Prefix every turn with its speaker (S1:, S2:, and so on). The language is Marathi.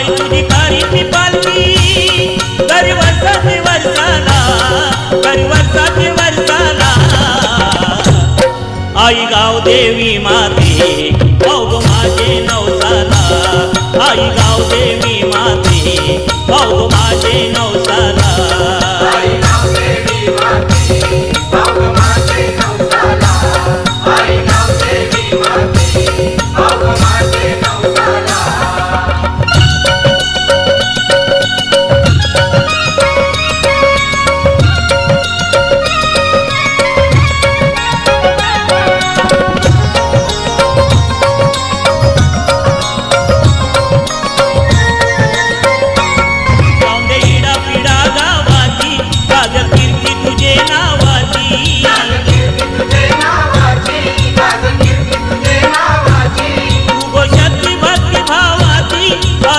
S1: आई तुझी ती पालखी. दरी वर्षाची वर्षाला दरी वर्षाची वर्षाला आई गाव देवी माते भाऊ माझे नवसाला. आई गाव देवी माते भाऊ माझे नवसाला.